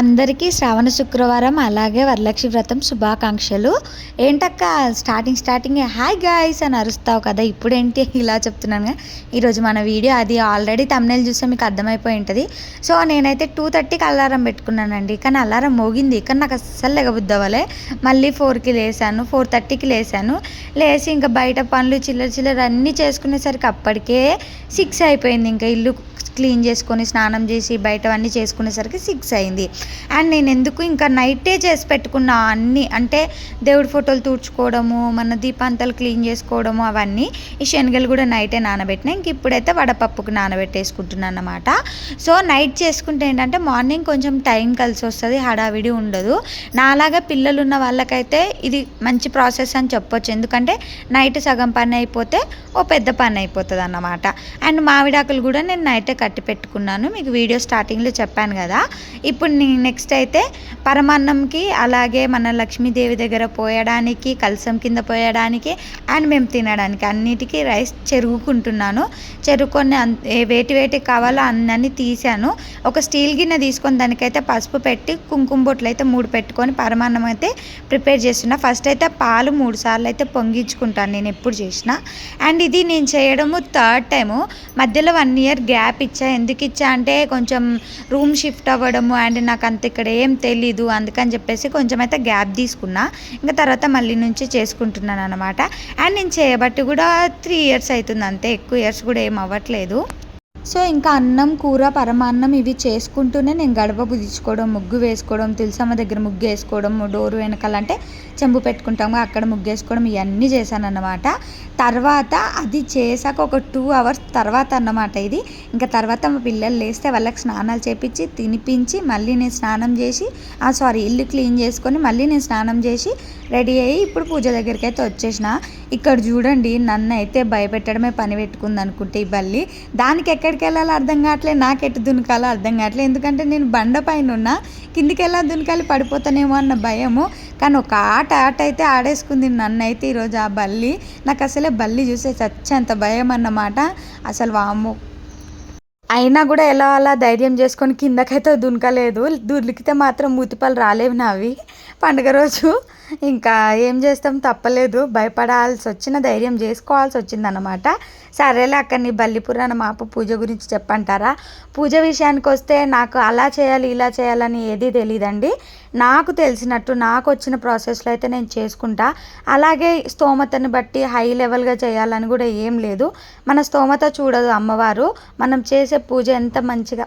అందరికీ శ్రావణ శుక్రవారం అలాగే వరలక్ష్మి వ్రతం శుభాకాంక్షలు. ఏంటక్క స్టార్టింగ్ స్టార్టింగ్ హాయ్ గాయస్ అని అరుస్తావు కదా ఇప్పుడేంటి ఇలా చెప్తున్నాను ఈరోజు మన వీడియో అది ఆల్రెడీ తమ్నేలు చూస్తే మీకు అర్థమైపోయి ఉంటుంది. సో నేనైతే టూ థర్టీకి అలారం పెట్టుకున్నానండి. కానీ అలారం మోగింది కానీ నాకు అస్సలు లెగబుద్ది మళ్ళీ ఫోర్కి లేసాను ఫోర్ థర్టీకి లేసాను. లేచి ఇంకా బయట పనులు చిల్లర చిల్లర అన్నీ చేసుకునేసరికి అప్పటికే సిక్స్ అయిపోయింది. ఇంకా ఇల్లు క్లీన్ చేసుకొని స్నానం చేసి బయటవన్నీ చేసుకునేసరికి సిక్స్ అయింది. అండ్ నేను ఎందుకు ఇంకా నైటే చేసి పెట్టుకున్నా అన్నీ అంటే దేవుడి ఫోటోలు తుడుచుకోవడము మన దీపాంతాలు క్లీన్ చేసుకోవడము అవన్నీ ఈ శనగలు కూడా నైటే నానబెట్టినా. ఇంక ఇప్పుడైతే వడపప్పుకు నానబెట్టేసుకుంటున్నాను అనమాట సో నైట్ చేసుకుంటే ఏంటంటే మార్నింగ్ కొంచెం టైం కలిసి వస్తుంది హడావిడి ఉండదు. నాలాగా పిల్లలు ఉన్న వాళ్ళకైతే ఇది మంచి ప్రాసెస్ అని చెప్పొచ్చు. ఎందుకంటే నైట్ సగం పని అయిపోతే ఓ పెద్ద పని అయిపోతుంది అన్నమాట. అండ్ మామిడాకులు కూడా నేను నైటే కట్టి పెట్టుకున్నాను. మీకు వీడియో స్టార్టింగ్లో చెప్పాను కదా. ఇప్పుడు నేను నెక్స్ట్ అయితే పరమాన్నంకి అలాగే మన లక్ష్మీదేవి దగ్గర పోయడానికి కలసం కింద పోయడానికి అండ్ మేము తినడానికి అన్నిటికీ రైస్ చెరుగుకుంటున్నాను చెరుకొని వేటి వేటి కావాలో అన్నీ తీసాను ఒక స్టీల్ గిన్నె తీసుకొని దానికైతే పసుపు పెట్టి కుంకుమ బొట్లు అయితే మూడు పెట్టుకొని పరమాన్నం అయితే ప్రిపేర్ చేస్తున్నా. ఫస్ట్ అయితే పాలు మూడు సార్లు అయితే పొంగించుకుంటాను నేను ఎప్పుడు చేసిన. అండ్ ఇది నేను చేయడము థర్డ్ టైము. మధ్యలో వన్ ఇయర్ గ్యాప్ ఇచ్చా. ఎందుకు ఇచ్చా అంటే కొంచెం రూమ్ షిఫ్ట్ అవ్వడము అండ్ నాకు అంత ఇక్కడ ఏం తెలీదు అందుకని చెప్పేసి కొంచెం అయితే గ్యాప్ తీసుకున్నా. ఇంకా తర్వాత మళ్ళీ నుంచి చేసుకుంటున్నాను అనమాట అండ్ నేను చేయబట్టి కూడా త్రీ ఇయర్స్ అవుతుంది అంతే. ఎక్కువ ఇయర్స్ కూడా ఏం అవ్వట్లేదు. సో ఇంకా అన్నం కూర పరమాన్నం ఇవి చేసుకుంటూనే నేను గడప బుదించుకోవడం ముగ్గు వేసుకోవడం తులసమ్మ దగ్గర ముగ్గు వేసుకోవడం డోరు వెనకాల అంటే చెంబు పెట్టుకుంటాము అక్కడ ముగ్గేసుకోవడం ఇవన్నీ చేశాను అన్నమాట తర్వాత అది చేశాక ఒక టూ అవర్స్ తర్వాత అన్నమాట ఇది. ఇంకా తర్వాత మా పిల్లలు లేస్తే వాళ్ళకి స్నానాలు చేపించి తినిపించి మళ్ళీ నేను స్నానం చేసి సారీ ఇల్లు క్లీన్ చేసుకొని మళ్ళీ నేను స్నానం చేసి రెడీ అయ్యి ఇప్పుడు పూజ దగ్గరికి అయితే వచ్చేసిన. ఇక్కడ చూడండి నన్ను అయితే భయపెట్టడమే పని పెట్టుకుంది అనుకుంటే ఈ బల్లి. దానికి ఎక్కడికి వెళ్ళాలో అర్థం కావట్లేదు నాకు ఎటు దునకాలో అర్థం కావట్లేదు. ఎందుకంటే నేను బండ పైన ఉన్నా కిందికి వెళ్ళా దునకాలి పడిపోతానేమో అన్న భయము. కానీ ఒక ఆట ఆట అయితే ఆడేసుకుంది నన్ను అయితే ఈరోజు ఆ బల్లి. నాకు అసలే బల్లి చూసే చచ్చేంత భయం అన్నమాట. అసలు వాము అయినా కూడా ఎలా అలా ధైర్యం చేసుకొని కిందకైతే దునకలేదు. దులికితే మాత్రం మూతిపాలు రాలేవు నావి. పండుగ రోజు ఇంకా ఏం చేస్తాం తప్పలేదు. భయపడాల్సి వచ్చిన ధైర్యం చేసుకోవాల్సి వచ్చిందనమాట సరేలే అక్కడ నీ బల్లి మాపు పూజ గురించి చెప్పంటారా? పూజ విషయానికి వస్తే నాకు అలా చేయాలి ఇలా చేయాలని ఏది తెలియదండి నాకు తెలిసినట్టు నాకు వచ్చిన ప్రాసెస్లో అయితే నేను చేసుకుంటా. అలాగే స్తోమతని బట్టి హై లెవెల్గా చేయాలని కూడా ఏం లేదు. మన స్తోమత చూడదు అమ్మవారు. మనం చేసే పూజ ఎంత మంచిగా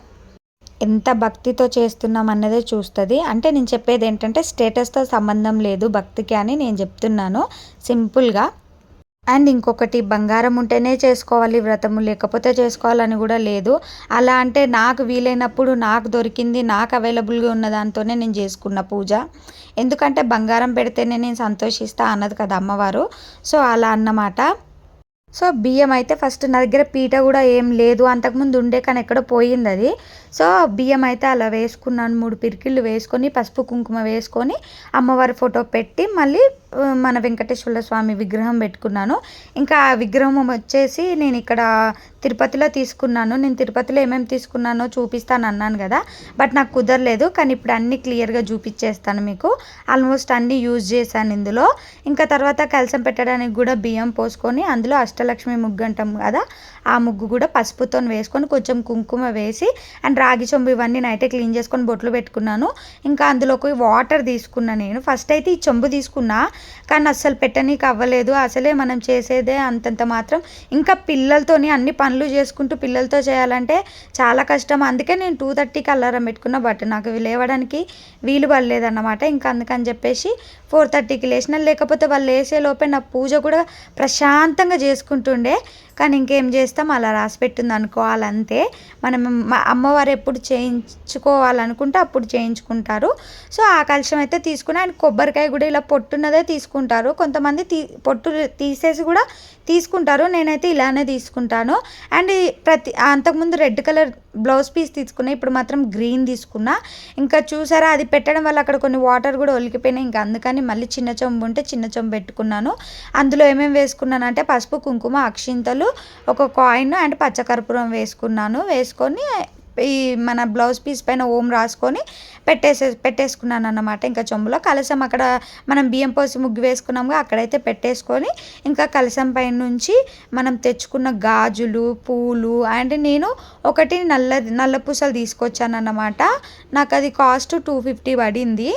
ఎంత భక్తితో చేస్తున్నాం అన్నదే చూస్తుంది. అంటే నేను చెప్పేది ఏంటంటే స్టేటస్తో సంబంధం లేదు భక్తికి అని నేను చెప్తున్నాను. సింపుల్గా అండ్ ఇంకొకటి బంగారం ఉంటేనే చేసుకోవాలి వ్రతము లేకపోతే చేసుకోవాలని కూడా లేదు. అలా అంటే నాకు వీలైనప్పుడు నాకు దొరికింది నాకు అవైలబుల్గా ఉన్న దాంతోనే నేను చేసుకున్న పూజ. ఎందుకంటే బంగారం పెడితేనే నేను సంతోషిస్తా అన్నది కదా అమ్మవారు. సో అలా అన్నమాట. సో బియ్యం అయితే ఫస్ట్ నా దగ్గర పీట కూడా ఏం లేదు. అంతకుముందు ఉండే కానీ ఎక్కడో పోయింది అది. సో బియ్యం అయితే అలా వేసుకున్నాను. మూడు పిరికిళ్ళు వేసుకొని పసుపు కుంకుమ వేసుకొని అమ్మవారి ఫోటో పెట్టి మళ్ళీ మన వెంకటేశ్వర స్వామి విగ్రహం పెట్టుకున్నాను. ఇంకా ఆ విగ్రహం వచ్చేసి నేను ఇక్కడ తిరుపతిలో తీసుకున్నాను. నేను తిరుపతిలో ఏమేమి తీసుకున్నానో చూపిస్తాను అన్నాను కదా. బట్ నాకు కుదరలేదు. కానీ ఇప్పుడు అన్నీ క్లియర్గా చూపించేస్తాను మీకు. ఆల్మోస్ట్ అన్నీ యూజ్ చేశాను ఇందులో. ఇంకా తర్వాత కలసం పెట్టడానికి కూడా బియ్యం పోసుకొని అందులో అష్టలక్ష్మి ముగ్గు అంటాం కదా. ఆ ముగ్గు కూడా పసుపుతో వేసుకొని కొంచెం కుంకుమ వేసి అండ్ రాగి చొంబు ఇవన్నీ నైటే క్లీన్ చేసుకొని బొట్లు పెట్టుకున్నాను. ఇంకా అందులోకి వాటర్ తీసుకున్నా నేను. ఫస్ట్ అయితే ఈ చెంబు తీసుకున్నా కానీ అస్సలు పెట్టనీకి అవ్వలేదు. అసలే మనం చేసేదే అంతంత మాత్రం. ఇంకా పిల్లలతోని అన్ని పనులు చేసుకుంటూ పిల్లలతో చేయాలంటే చాలా కష్టం. అందుకే నేను టూ థర్టీకి అలారం పెట్టుకున్న బట్ నాకు లేవడానికి వీలు పడలేదన్నమాట. ఇంకా అందుకని చెప్పేసి ఫోర్ థర్టీకి లేచిన లేకపోతే వాళ్ళు లేసే లోపే నా పూజ కూడా ప్రశాంతంగా చేసుకుంటుండే. కానీ ఇంకేం చేస్తే? అలా రాసి పెట్టింది అనుకోవాలి మనం అమ్మవారు ఎప్పుడు చేయించుకోవాలనుకుంటే అప్పుడు చేయించుకుంటారు. సో ఆ కలశం అయితే తీసుకుని ఆయన కొబ్బరికాయ కూడా ఇలా పొట్టున్నదే తీసుకుంటారు. కొంతమంది తీ పొట్టు తీసేసి కూడా తీసుకుంటారు నేనైతే ఇలానే తీసుకుంటాను. అండ్ ప్రతి అంతకుముందు రెడ్ కలర్ బ్లౌజ్ పీస్ తీసుకున్నా ఇప్పుడు మాత్రం గ్రీన్ తీసుకున్నా. ఇంకా చూసారా అది పెట్టడం వల్ల అక్కడ కొన్ని వాటర్ కూడా ఒలికిపోయినాయి. ఇంకా అందుకని మళ్ళీ చిన్న చెంబు ఉంటే చిన్న చెంబు పెట్టుకున్నాను. అందులో ఏమేమి వేసుకున్నాను అంటే పసుపు కుంకుమ అక్షింతలు ఒక కాయిన్ అండ్ పచ్చకర్పూరం వేసుకున్నాను. వేసుకొని ఈ మన బ్లౌజ్ పీస్ పైన ఓం రాసుకొని పెట్టేసే పెట్టేసుకున్నాను అన్నమాట ఇంకా చెంబులో కలసం అక్కడ మనం బియ్యం పోసి ముగ్గు వేసుకున్నాము అక్కడైతే పెట్టేసుకొని ఇంకా కలసం పైన నుంచి మనం తెచ్చుకున్న గాజులు పూలు అండ్ నేను ఒకటి నల్ల నల్ల పూసలు తీసుకొచ్చాను అన్నమాట నాకు అది కాస్ట్ టూ ఫిఫ్టీ పడింది.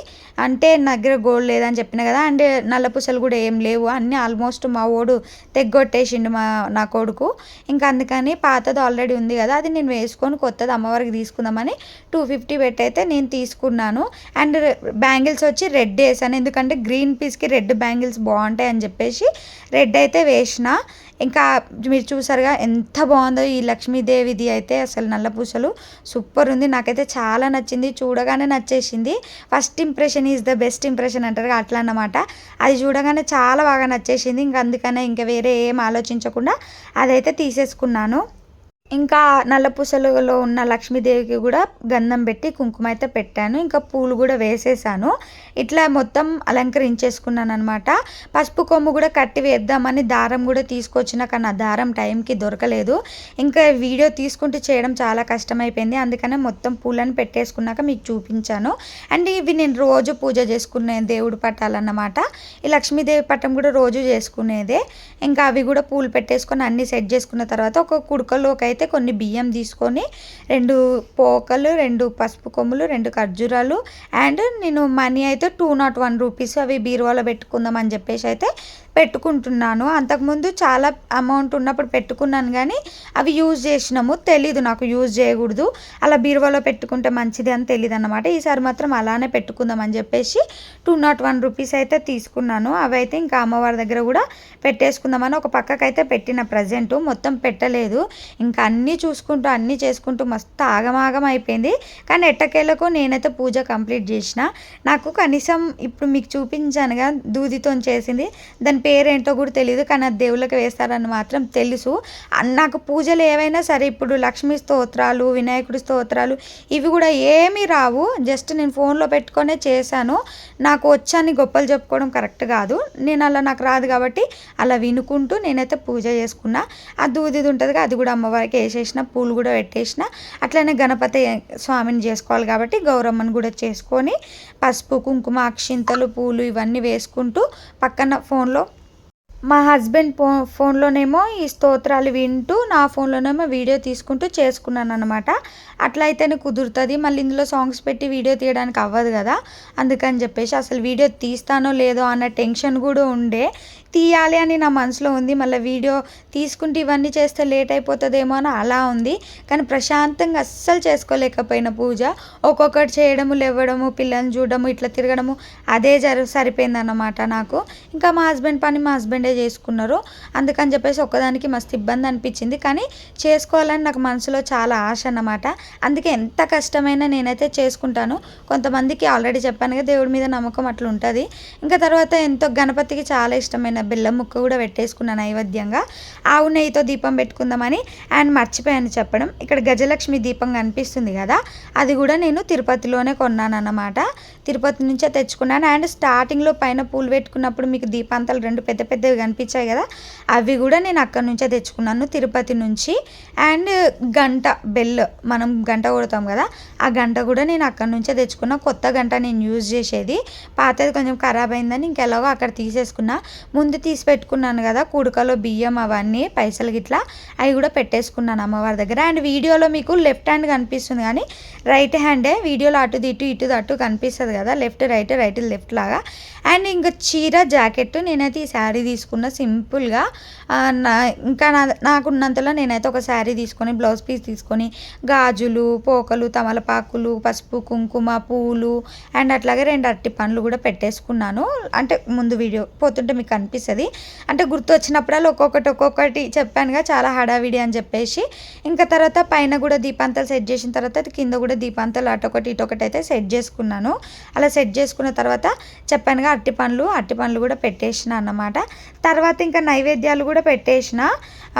అంటే నా దగ్గర గోల్డ్ లేదని చెప్పిన కదా అండ్ నల్ల పూసలు కూడా ఏం లేవు. అన్నీ ఆల్మోస్ట్ మా ఓడు తెగ్గొట్టేసిండు మా నా కొడుకు. ఇంకా అందుకని పాతది ఆల్రెడీ ఉంది కదా అది నేను వేసుకొని కొత్తది అమ్మవారికి తీసుకుందామని టూ ఫిఫ్టీ పెట్టి అయితే నేను తీసుకున్నాను. అండ్ బ్యాంగిల్స్ వచ్చి రెడ్ వేసాను. ఎందుకంటే గ్రీన్ పీస్కి రెడ్ బ్యాంగిల్స్ బాగుంటాయి అని చెప్పేసి రెడ్ అయితే వేసిన. ఇంకా మీరు చూసారుగా ఎంత బాగుందో ఈ లక్ష్మీదేవిది అయితే అసలు నల్ల పూసలు సూపర్ ఉంది. నాకైతే చాలా నచ్చింది. చూడగానే నచ్చేసింది. First impression is the best impression అంటారు అట్లా అన్నమాట. అది చూడగానే చాలా బాగా నచ్చేసింది. ఇంకా అందుకనే ఇంకా వేరే ఏం ఆలోచించకుండా అదైతే తీసేసుకున్నాను. ఇంకా నల్ల పూసలలో ఉన్న లక్ష్మీదేవికి కూడా గంధం పెట్టి కుంకుమ అయితే పెట్టాను. ఇంకా పూలు కూడా వేసేసాను. ఇట్లా మొత్తం అలంకరించేసుకున్నాను అనమాట పసుపు కొమ్ము కూడా కట్టి వేద్దామని దారం కూడా తీసుకొచ్చిన కానీ ఆ దారం టైంకి దొరకలేదు. ఇంకా వీడియో తీసుకుంటూ చేయడం చాలా కష్టమైపోయింది. అందుకనే మొత్తం పూలను పెట్టేసుకున్నాక మీకు చూపించాను. అండ్ ఇవి నేను రోజు పూజ చేసుకునే దేవుడు పట్టాలన్నమాట ఈ లక్ష్మీదేవి పట్టం కూడా రోజు చేసుకునేదే. ఇంకా అవి కూడా పూలు పెట్టేసుకొని అన్నీ సెట్ చేసుకున్న తర్వాత ఒక కుడుకలోకి అయితే కొన్ని బియ్యం తీసుకొని రెండు పోకలు రెండు పసుపు కొమ్ములు రెండు ఖర్జూరాలు అండ్ నేను మనీ అయితే టూ నాట్ వన్ రూపీస్ అవి బీరువాలో పెట్టుకుందాం అని చెప్పేసి అయితే పెట్టుకుంటున్నాను. అంతకుముందు చాలా అమౌంట్ ఉన్నప్పుడు పెట్టుకున్నాను కానీ అవి యూజ్ చేసినాము. తెలీదు నాకు యూజ్ చేయకూడదు. అలా బీరువాలో పెట్టుకుంటే మంచిది అని తెలియదు అనమాట ఈసారి మాత్రం అలానే పెట్టుకుందాం అని చెప్పేసి టూ నాట్ వన్ రూపీస్ అయితే తీసుకున్నాను. అవి అయితే ఇంకా అమ్మవారి దగ్గర కూడా పెట్టేసుకుందామని ఒక పక్కకైతే పెట్టిన ప్రజెంట్ మొత్తం పెట్టలేదు. ఇంకా అన్నీ చూసుకుంటూ అన్నీ చేసుకుంటూ మస్తు ఆగమాగం అయిపోయింది. కానీ ఎట్టకేలకు నేనైతే పూజ కంప్లీట్ చేసిన. నాకు కనీసం ఇప్పుడు మీకు చూపించానుగా దూదితో చేసింది. దాని పేరేంటో కూడా తెలియదు కానీ అది దేవుళ్ళకి వేస్తారని మాత్రం తెలుసు. నాకు పూజలు ఏవైనా సరే ఇప్పుడు లక్ష్మీ స్తోత్రాలు వినాయకుడి స్తోత్రాలు ఇవి కూడా ఏమీ రావు. జస్ట్ నేను ఫోన్లో పెట్టుకొనే చేశాను. నాకు వచ్చాని గొప్పలు చెప్పుకోవడం కరెక్ట్ కాదు. నేను అలా నాకు రాదు కాబట్టి అలా వినుకుంటూ నేనైతే పూజ చేసుకున్నా. ఆ దూదిది ఉంటుంది అది కూడా అమ్మవారికి వేసేసిన పూలు కూడా పెట్టేసిన. అట్లనే గణపతి స్వామిని చేసుకోవాలి కాబట్టి గౌరమ్మని కూడా చేసుకొని పసుపు కుంకుమ అక్షింతలు పూలు ఇవన్నీ వేసుకుంటూ పక్కన ఫోన్లో మా హస్బెండ్ ఫో ఫోన్లోనేమో ఈ స్తోత్రాలు వింటూ నా ఫోన్లోనేమో వీడియో తీసుకుంటూ చేసుకున్నాను అనమాట అట్లా అయితేనే కుదురుతుంది. మళ్ళీ ఇందులో సాంగ్స్ పెట్టి వీడియో తీయడానికి అవ్వదు కదా. అందుకని చెప్పేసి అసలు వీడియో తీస్తానో లేదో అన్న టెన్షన్ కూడా ఉండే. తీయాలి అని నా మనసులో ఉంది. మళ్ళీ వీడియో తీసుకుంటే ఇవన్నీ చేస్తే లేట్ అయిపోతుందేమో అని అలా ఉంది. కానీ ప్రశాంతంగా అస్సలు చేసుకోలేకపోయిన పూజ. ఒక్కొక్కటి చేయడము లేవడము పిల్లల్ని చూడడము ఇట్లా తిరగడము అదే జరు సరిపోయిందన్నమాట నాకు. ఇంకా మా హస్బెండ్ పని మా హస్బెండే చేసుకున్నారు అందుకని చెప్పేసి ఒక్కదానికి మస్తు ఇబ్బంది అనిపించింది. కానీ చేసుకోవాలని నాకు మనసులో చాలా ఆశ అన్నమాట. అందుకే ఎంత కష్టమైనా నేనైతే చేసుకుంటాను. కొంతమందికి ఆల్రెడీ చెప్పాను కదా దేవుడి మీద నమ్మకం అట్లా ఉంటుంది. ఇంకా తర్వాత ఎంతో గణపతికి చాలా ఇష్టమైన బెల్లం ముక్క కూడా పెట్టేసుకున్నాను నైవేద్యంగా. ఆవు నెయ్యితో దీపం పెట్టుకుందామని అండ్ మర్చిపోయాను చెప్పడం. ఇక్కడ గజలక్ష్మి దీపం కనిపిస్తుంది కదా అది కూడా నేను తిరుపతిలోనే కొన్నాను అన్నమాట. తిరుపతి నుంచే తెచ్చుకున్నాను. అండ్ స్టార్టింగ్లో పైన పూలు పెట్టుకున్నప్పుడు మీకు దీపాంతాలు రెండు పెద్ద పెద్దవి కనిపించాయి కదా అవి కూడా నేను అక్కడి నుంచే తెచ్చుకున్నాను తిరుపతి నుంచి. అండ్ గంట బెల్ మనం గంట కొడతాం కదా ఆ గంట కూడా నేను అక్కడి నుంచే తెచ్చుకున్న. కొత్త గంట నేను యూజ్ చేసేది. పాతది కొంచెం ఖరాబ్ అయిందని ఇంకెలాగో అక్కడ తీసేసుకున్నా. ముందు తీసి పెట్టుకున్నాను కదా కుడుకలో బియ్యం అవన్నీ పైసలు గిట్లా అవి కూడా పెట్టేసుకున్నాను అమ్మవారి దగ్గర. అండ్ వీడియోలో మీకు లెఫ్ట్ హ్యాండ్ కనిపిస్తుంది కానీ రైట్ హ్యాండే వీడియోలో అటు ఇటు ఇటు అటు కనిపిస్తుంది కదా లెఫ్ట్ రైట్ రైట్ లెఫ్ట్ లాగా. అండ్ ఇంకా చీర జాకెట్ నేనైతే ఈ శారీ తీసుకున్న సింపుల్గా నా ఇంకా నా నాకున్నంతలో నేనైతే ఒక శారీ తీసుకొని బ్లౌజ్ పీస్ తీసుకొని గాజులు పోకలు తమలపాకులు పసుపు కుంకుమ పూలు అండ్ అట్లాగే రెండు అరటి పండ్లు కూడా పెట్టేసుకున్నాను. అంటే ముందు వీడియో పోతుంటే మీకు అనిపిస్తుంది. అంటే గుర్తు వచ్చినప్పుడల్లా ఒక్కొక్కటి ఒక్కొక్కటి చెప్పానుగా చాలా హడావిడి అని చెప్పేసి. ఇంకా తర్వాత పైన కూడా దీపాంతాలు సెట్ చేసిన తర్వాత కింద కూడా దీపాంతాలు అటొకటి ఇటొకటి అయితే సెట్ చేసుకున్నాను. అలా సెట్ చేసుకున్న తర్వాత చెప్పానుగా అరటి పండ్లు అరటి పండ్లు కూడా పెట్టేసిన అన్నమాట. తర్వాత ఇంకా నైవేద్యాలు కూడా పెట్టేసిన.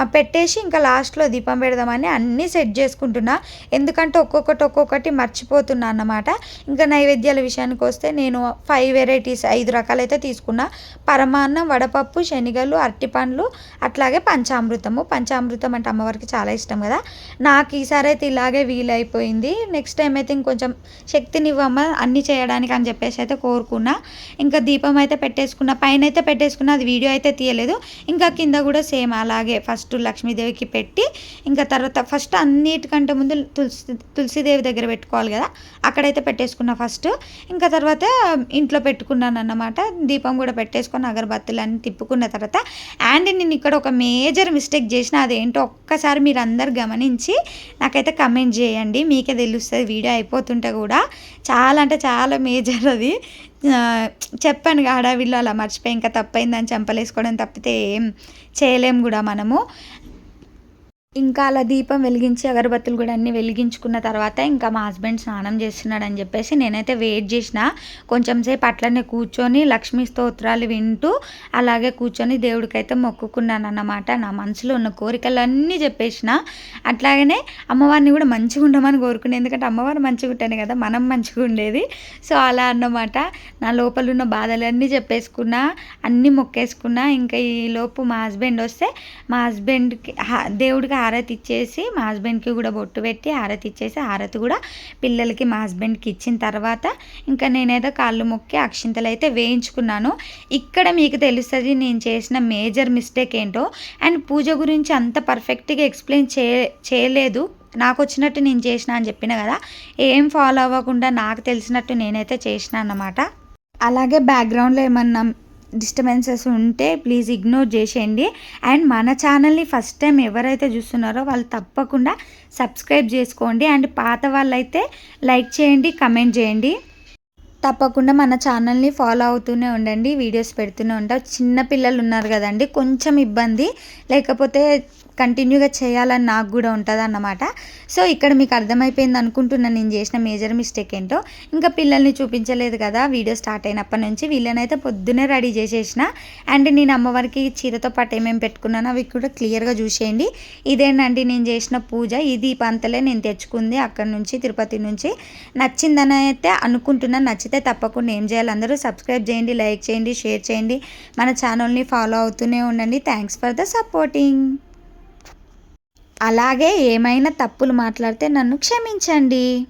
పెట్టేసి ఇంకా లాస్ట్లో దీపం పెడదామని అన్నీ సెట్ చేసుకుంటున్నా. ఎందుకంటే ఒక్కొక్కటి ఒక్కొక్కటి మర్చిపోతున్నా అన్నమాట. ఇంకా నైవేద్యాల విషయానికి వస్తే నేను ఫైవ్ వెరైటీస్ ఐదు రకాలైతే తీసుకున్నా. పరమాన్నం వడపప్పు శనగలు అరటిపండ్లు అట్లాగే పంచామృతము. పంచామృతం అంటే అమ్మవారికి చాలా ఇష్టం కదా. నాకు ఈసారి అయితే ఇలాగే వీలైపోయింది. నెక్స్ట్ టైం అయితే ఇంకొంచెం శక్తినివ్వమ్మ అన్నీ చేయడానికి అని చెప్పేసి అయితే కోరుకున్నా. ఇంకా దీపం అయితే పెట్టేసుకున్నా పైన అయితే పెట్టేసుకున్నా అది వీడియో అయితే తీయలేదు. ఇంకా కింద కూడా సేమ్ అలాగే. ఫస్ట్ లక్ష్మీదేవికి పెట్టి ఇంకా తర్వాత ఫస్ట్ అన్నిటికంటే ముందు తులసి తులసిదేవి దగ్గర పెట్టుకోవాలి కదా అక్కడైతే పెట్టేసుకున్నా ఫస్ట్. ఇంకా తర్వాత ఇంట్లో పెట్టుకున్నాను అన్నమాట. దీపం కూడా పెట్టేసుకొని అగరబత్తులు అన్ని తిప్పుకున్న తర్వాత అండ్ నేను ఇక్కడ ఒక మేజర్ మిస్టేక్ చేసిన అదేంటో ఒక్కసారి మీరు అందరు గమనించి నాకైతే కమెంట్ చేయండి. మీకే తెలుస్తుంది వీడియో అయిపోతుంటే కూడా. చాలా అంటే చాలా మేజర్ అది. చెప్పాను కదా వీళ్ళు అలా మర్చిపోయి ఇంకా తప్పైందని చంపలేసుకోవడం తప్పితే ఏం చేయలేం కూడా మనము. ఇంకా అలా దీపం వెలిగించి అగరబత్తులు కూడా అన్నీ వెలిగించుకున్న తర్వాత ఇంకా మా హస్బెండ్ స్నానం చేస్తున్నాడు అని చెప్పేసి నేనైతే వెయిట్ చేసిన. కొంచెం సేపు అట్లనే కూర్చొని లక్ష్మీ స్తోత్రాలు వింటూ అలాగే కూర్చొని దేవుడికైతే మొక్కుకున్నాను అన్నమాట నా మనసులో ఉన్న కోరికలన్నీ చెప్పేసిన. అట్లాగనే అమ్మవారిని కూడా మంచిగా ఉండమని కోరుకునే. ఎందుకంటే అమ్మవారు మంచిగా ఉంటేనే కదా మనం మంచిగా ఉండేది. సో అలా అన్నమాట. నా లోపల ఉన్న బాధలన్నీ చెప్పేసుకున్నా అన్నీ మొక్కేసుకున్నా. ఇంకా ఈ లోపు మా హస్బెండ్ వస్తే మా హస్బెండ్కి దేవుడికి హారతి ఇచ్చేసి మా హస్బెండ్కి కూడా బొట్టు పెట్టి హారతి ఇచ్చేసి హారతి కూడా పిల్లలకి మా హస్బెండ్కి ఇచ్చిన తర్వాత ఇంకా నేనేదో కాళ్ళు మొక్కి అక్షింతలు అయితే వేయించుకున్నాను. ఇక్కడ మీకు తెలుస్తుంది నేను చేసిన మేజర్ మిస్టేక్ ఏంటో. అండ్ పూజ గురించి అంత పర్ఫెక్ట్గా ఎక్స్ప్లెయిన్ చే చేయలేదు. నాకు వచ్చినట్టు నేను చేసిన అని చెప్పిన కదా ఏం ఫాలో అవ్వకుండా నాకు తెలిసినట్టు నేనైతే చేసిన అన్నమాట. అలాగే బ్యాక్గ్రౌండ్లో ఏమన్నా డిస్టర్బెన్సెస్ ఉంటే ప్లీజ్ ఇగ్నోర్ చేసేయండి. అండ్ మన ఛానల్ని ఫస్ట్ టైం ఎవరైతే చూస్తున్నారో వాళ్ళు తప్పకుండా సబ్స్క్రైబ్ చేసుకోండి. అండ్ పాత వాళ్ళైతే లైక్ చేయండి కమెంట్ చేయండి. తప్పకుండా మన ఛానల్ని ఫాలో అవుతూనే ఉండండి వీడియోస్ పెడుతూనే ఉంటాం చిన్న పిల్లలు ఉన్నారు కదండి కొంచెం ఇబ్బంది. లేకపోతే కంటిన్యూగా చేయాలని నాకు కూడా ఉంటుంది అన్నమాట సో ఇక్కడ మీకు అర్థమైపోయింది అనుకుంటున్నాను నేను చేసిన మేజర్ మిస్టేక్ ఏంటో. ఇంకా పిల్లల్ని చూపించలేదు కదా వీడియో స్టార్ట్ అయినప్పటి నుంచి వీళ్ళనైతే పొద్దునే రెడీ చేసేసిన. అండ్ నేను అమ్మవారికి చీరతో పాటు ఏమేమి పెట్టుకున్నానో అవి కూడా క్లియర్గా చూసేయండి. ఇదేనండి నేను చేసిన పూజ. ఇది పంతలే నేను తెచ్చుకుంది అక్కడ నుంచి తిరుపతి నుంచి. నచ్చిందని అయితే అనుకుంటున్నాను నచ్చితే తప్పకుండా ఏం చేయాలి అందరూ సబ్స్క్రైబ్ చేయండి లైక్ చేయండి షేర్ చేయండి. మన ఛానల్ని ఫాలో అవుతూనే ఉండండి. Thanks for the supporting. అలాగే ఏమైనా తప్పులు మాట్లాడితే నన్ను క్షమించండి.